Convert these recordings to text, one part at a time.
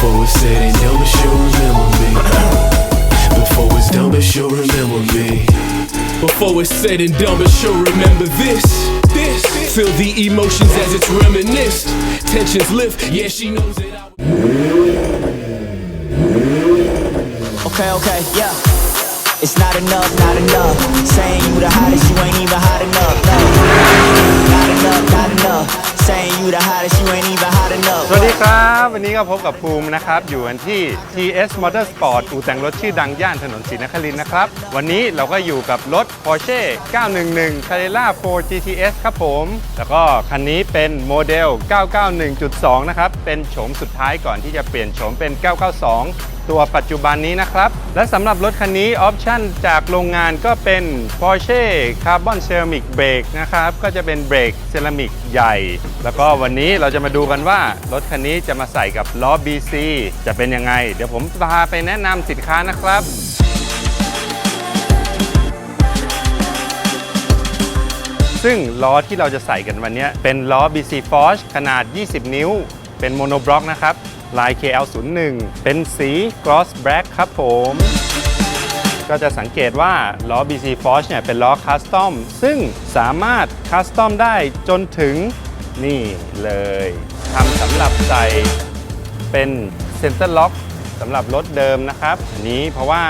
Before it's said and done, but she'll remember me. Before it's done, but she'll remember me. Before it's said and done, but she'll remember this. This. Feel the emotions as it's reminisced. Tensions lift, yeah, she knows it. I. Okay, okay, yeah. It's not enough, not enough. Saying you the hottest, you ain't even hot enough. No. Not enough, not enough. Saying you the hottest, you ain't even hot enough. สวัสดีครับ วันนี้ก็พบกับภูมินะครับ อยู่กันที่ TS Motorsport อู่แต่งรถชื่อดังย่านถนนศรีนครินทร์นะครับ วันนี้เราก็อยู่กับรถ Porsche 911 Carrera 4 GTS ครับผม แล้วก็คันนี้เป็นโมเดล 991.2 นะครับ เป็นโฉมสุดท้ายก่อนที่จะเปลี่ยนโฉมเป็น 992 ตัวปัจจุบันนี้นะครับ และสำหรับรถคันนี้ออปชั่นจากโรงงานก็เป็น Porsche Carbon Ceramic Brake นะครับ ก็จะเป็นเบรกเซรามิกใหญ่ แล้วก็วันนี้เราจะมาดูกันว่ารถคันนี้จะมาใส่กับล้อ BC จะเป็นยังไง เดี๋ยวผมพาไปแนะนำสินค้านะครับซึ่งล้อที่เราจะใส่กันวันนี้เป็นล้อ BC Forge ขนาด 20 นิ้ว เป็นโมโนบล็อกนะครับ ลาย KL01 เป็นสี Gloss Black ครับผม ก็จะสังเกตว่าล้อ BC Forge เนี่ยเป็นล้อคัสตอมซึ่งสามารถคัสตอมได้จนถึงนี่เลยทำสำหรับใส่เป็นเซนเตอร์ล็อกสำหรับรถเดิมนะครับ อันนี้เพราะว่า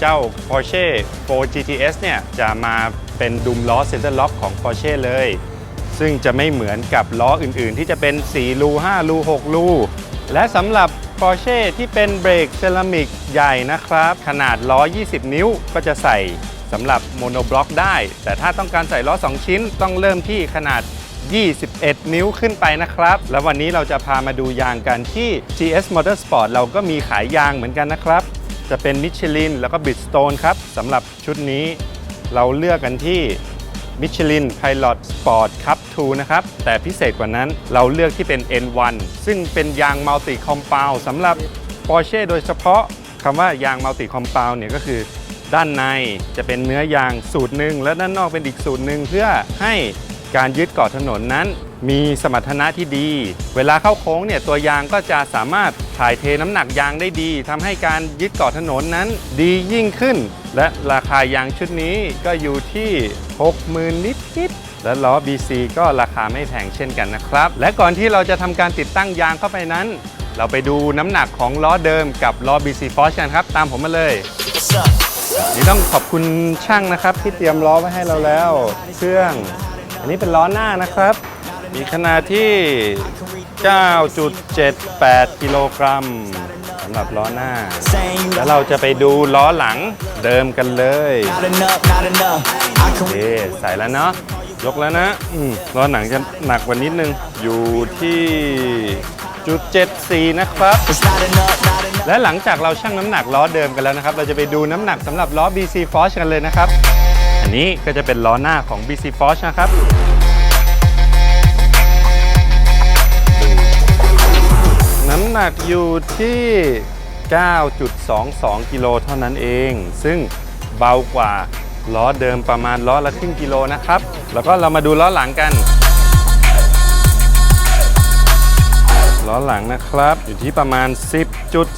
เจ้า Porsche 4 GTS เนี่ยจะมาเป็นดุมล้อเซนเตอร์ล็อกของ Porsche เลย ซึ่งจะไม่เหมือนกับล้ออื่นๆ ที่จะเป็น 4 รู 5 รู 6 รู และสำหรับ Porsche ที่เป็นเบรกเซรามิกใหญ่นะครับ ขนาดล้อ 20 นิ้วก็จะใส่สำหรับโมโนบล็อกได้ แต่ถ้าต้องการใส่ล้อ 2 ชิ้นต้องเริ่มที่ขนาด 21 นิ้วขึ้นไปนะครับ แล้ววันนี้เราจะพามาดูยางกันที่ GS Motorsport เราก็มีขายยางเหมือนกันนะครับ จะเป็นมิชลินแล้วก็ Bridgestone ครับสำหรับชุดนี้เราเลือกกันที่ มิชลิน Pilot Sport Cup 2นะครับ แต่พิเศษกว่านั้นเราเลือกที่เป็น N1 ซึ่งเป็นยางมัลติคอม u n d สำหรับ Porsche โดยเฉพาะคำว่ายางมัลติคอม u n d เนี่ยก็คือด้านในจะเป็นเนื้อยางสูตรหนึ่งและด้านนอกเป็นอีกสูตรหนึ่งเพื่อให้ การยึดเกาะถนนนั้น มีสมรรถนะที่ดี เวลาเข้าโค้งเนี่ยตัวยางก็จะสามารถถ่ายเทน้ำหนักยางได้ดีทำให้การยึดเกาะถนนนั้นดียิ่งขึ้น และราคายางชุดนี้ก็อยู่ที่ 60,000 นิดนิดๆและล้อ BC ก็ราคาไม่แพงเช่นกันนะครับ และก่อนที่เราจะทำการติดตั้งยางเข้าไปนั้น เราไปดูน้ำหนักของล้อเดิมกับล้อ BC Force กันครับ ตามผมมาเลย What's up? นี่ต้องขอบคุณช่างนะครับที่เตรียมล้อไว้ให้เราแล้ว เครื่องอั นนี้เป็นล้อหน้านะครับ มีขนาดที่ 9.78 กิโลกรัมสำหรับล้อหน้า แล้วเราจะไปดูล้อหลังเดิมกันเลย not enough, not enough. I โอ can เใส่แล้วเนาะยกแล้วนะล้อหนังจะหนักกว่านิดนึง อยู่ที่จุด74 นะครับ และหลังจากเราชั่งน้ำหนักล้อเดิมกันแล้วนะครับ เราจะไปดูน้ำหนักสำหรับล้อ BC Force กันเลยนะครับ นนี้ก็จะเป็นล้อหน้าของ BC Force นะครับน้ำหนักอยู่ที่ 9.22 กิโลเท่านั้นเอง ซึ่งเบากว่าล้อเดิมประมาณล้อละครึ่งกิโลนะครับ แล้วก็เรามาดูล้อหลังกัน ล้อหลังนะครับ อยู่ที่ประมาณ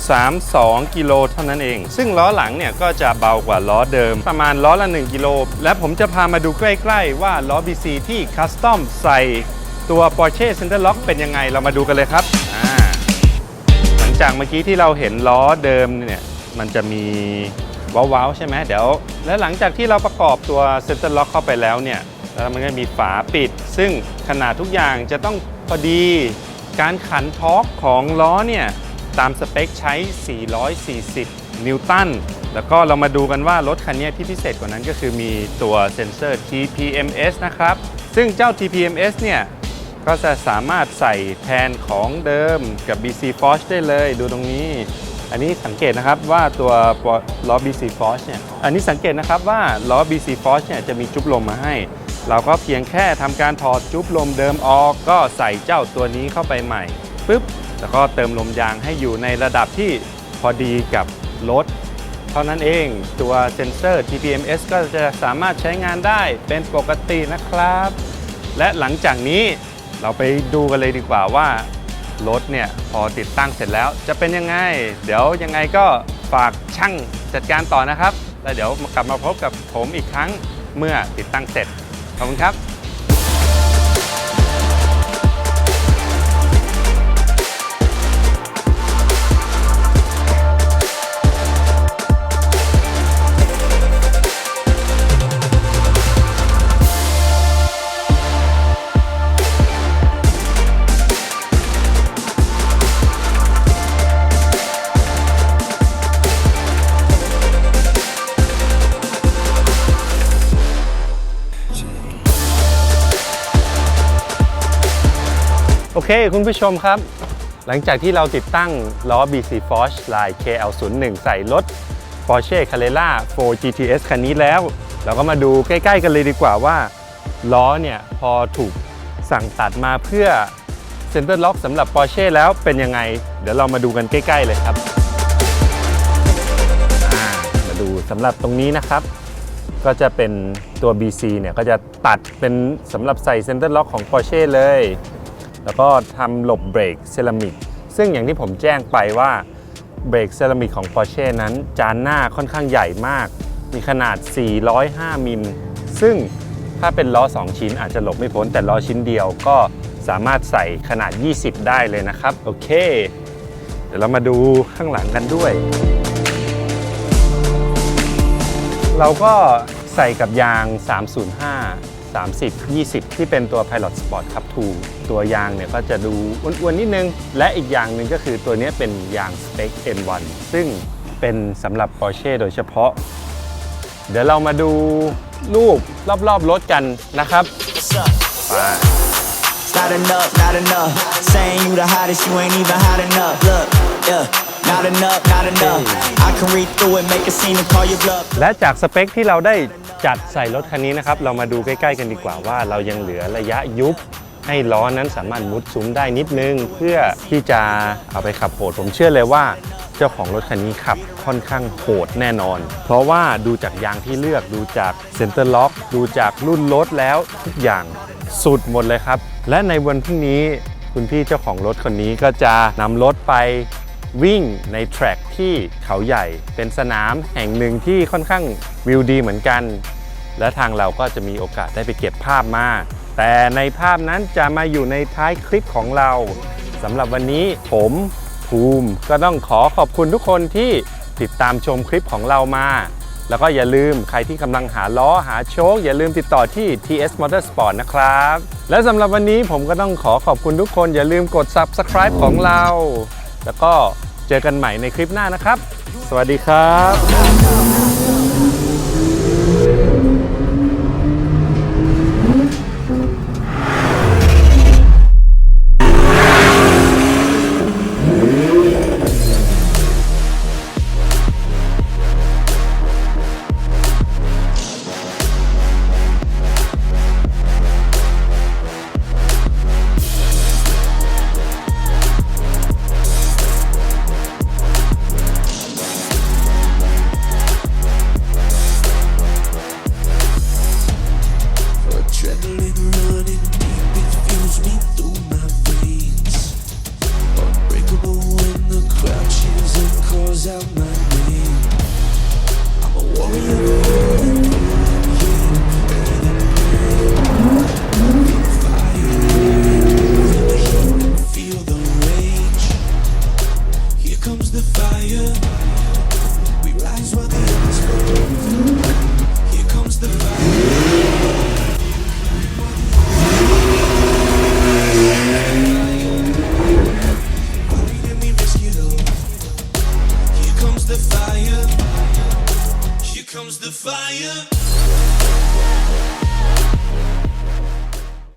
10.32 กิโลเท่านั้นเอง ซึ่งล้อหลังเนี่ยก็จะเบากว่าล้อเดิม ประมาณล้อละ 1 กิโล และผมจะพามาดูใกล้ๆว่าล้อ BC ที่คัสตอมใส่ตัว Porsche Center Lock เป็นยังไงเรามาดูกันเลยครับ หลังจากเมื่อกี้ที่เราเห็นล้อเดิมเนี่ยมันจะมีว้าวๆใช่ไหมเดี๋ยว และหลังจากที่เราประกอบตัว Center Lock เข้าไปแล้วเนี่ยแล้วมันก็มีฝาปิด ซึ่งขนาดทุกอย่างจะต้องพอดี การขันทอร์กของล้อเนี่ยตามสเปคใช้ 440 นิวตัน แล้วก็เรามาดูกันว่ารถคันนี้ที่พิเศษกว่านั้นก็คือมีตัวเซ็นเซอร์ TPMS นะครับ ซึ่งเจ้า TPMS เนี่ยก็จะสามารถใส่แทนของเดิมกับ BC Force ได้เลยดูตรงนี้ อันนี้สังเกตนะครับว่าตัวล้อ BC Force เนี่ย อันนี้สังเกตนะครับว่าล้อ BC Force เนี่ยจะมีจุ๊บลมมาให้ เราก็เพียงแค่ทำการถอดจุ๊บลมเดิมออก ก็ใส่เจ้าตัวนี้เข้าไปใหม่ปุ๊บแล้วก็เติมลมยางให้อยู่ในระดับที่พอดีกับรถเท่านั้นเองตัวเซ็นเซอร์ TPMS ก็จะสามารถใช้งานได้เป็นปกตินะครับ และหลังจากนี้เราไปดูกันเลยดีกว่าว่ารถเนี่ยพอติดตั้งเสร็จแล้วจะเป็นยังไง เดี๋ยวยังไงก็ฝากช่างจัดการต่อนะครับ แล้วเดี๋ยวกลับมาพบกับผมอีกครั้งเมื่อติดตั้งเสร็จ ขอบคุณครับ เคคุณผู้ชมครับ หลังจากที่เราติดตั้งล้อ BC Forge ลาย KL01 ใส่รถ Porsche Carrera 4 GTS คันนี้แล้ว เราก็มาดูใกล้ๆกันเลยดีกว่าว่า ล้อเนี่ยพอถูกสั่งตัดมาเพื่อ Center Lock สำหรับ Porsche แล้วเป็นยังไง เดี๋ยวเรามาดูกันใกล้ ๆ เลยครับ มาดูสำหรับตรงนี้นะครับก็จะเป็นตัว BC เนี่ยก็จะตัดเป็นสำหรับใส่ Center Lock ของ Porsche เลย แล้วก็ทำหลบเบรกเซรามิกซึ่งอย่างที่ผมแจ้งไปว่าเบรกเซรามิกของ Porsche นั้น จานหน้าค่อนข้างใหญ่มาก มีขนาด 405 มิล ซึ่งถ้าเป็นล้อ 2 ชิ้นอาจจะหลบไม่พ้น แต่ล้อชิ้นเดียวก็สามารถใส่ขนาด 20 ได้เลยนะครับ โอเค เดี๋ยวเรามาดูข้างหลังกันด้วย เราก็ใส่กับยาง 305 30 20 ที่เป็นตัว Pilot Sport Cup 2 ตัวยางเนี่ยก็จะดูอ้วนๆนิดนึง และอีกอย่างหนึ่งก็คือตัวนี้เป็นยาง Spec N1 ซึ่งเป็นสำหรับ Porsche โดยเฉพาะ เดี๋ยวเรามาดูรูปรอบๆรถกันนะครับ What's up? ไป It's not enough, not enough. Saying you the hottest, you ain't even hot enough. Look, yeah, not enough, not enough. I can read through it, make a scene and call your bluff. และจากสเปคที่เราได้ จัดใส่รถคันนี้นะครับ เรามาดูใกล้ๆกันดีกว่าว่าเรายังเหลือระยะยุบให้ล้อนั้นสามารถมุดซุ้มได้นิดนึง เพื่อที่จะเอาไปขับโหด ผมเชื่อเลยว่าเจ้าของรถคันนี้ขับค่อนข้างโหดแน่นอน เพราะว่าดูจากยางที่เลือกดูจากเซ็นเตอร์ล็อกดูจากรุ่นรถแล้วทุกอย่างสุดหมดเลยครับ และในวันพรุ่งนี้คุณพี่เจ้าของรถคนนี้ก็จะนำรถไป วิ่งในแทร็กที่เขาใหญ่ เป็นสนามแห่งหนึ่งที่ค่อนข้างวิวดีเหมือนกัน และทางเราก็จะมีโอกาสได้ไปเก็บภาพมา แต่ในภาพนั้นจะมาอยู่ในท้ายคลิปของเราสำหรับวันนี้ผมภูมิก็ต้องขอขอบคุณทุกคนที่ติดตามชมคลิปของเรามา แล้วก็อย่าลืมใครที่กำลังหาล้อหาโชค อย่าลืมติดต่อที่ TS Motorsport นะครับ และสำหรับวันนี้ผมก็ต้องขอขอบคุณทุกคน อย่าลืมกด Subscribe ของเรา แล้วก็เจอกันใหม่ในคลิปหน้านะครับ สวัสดีครับ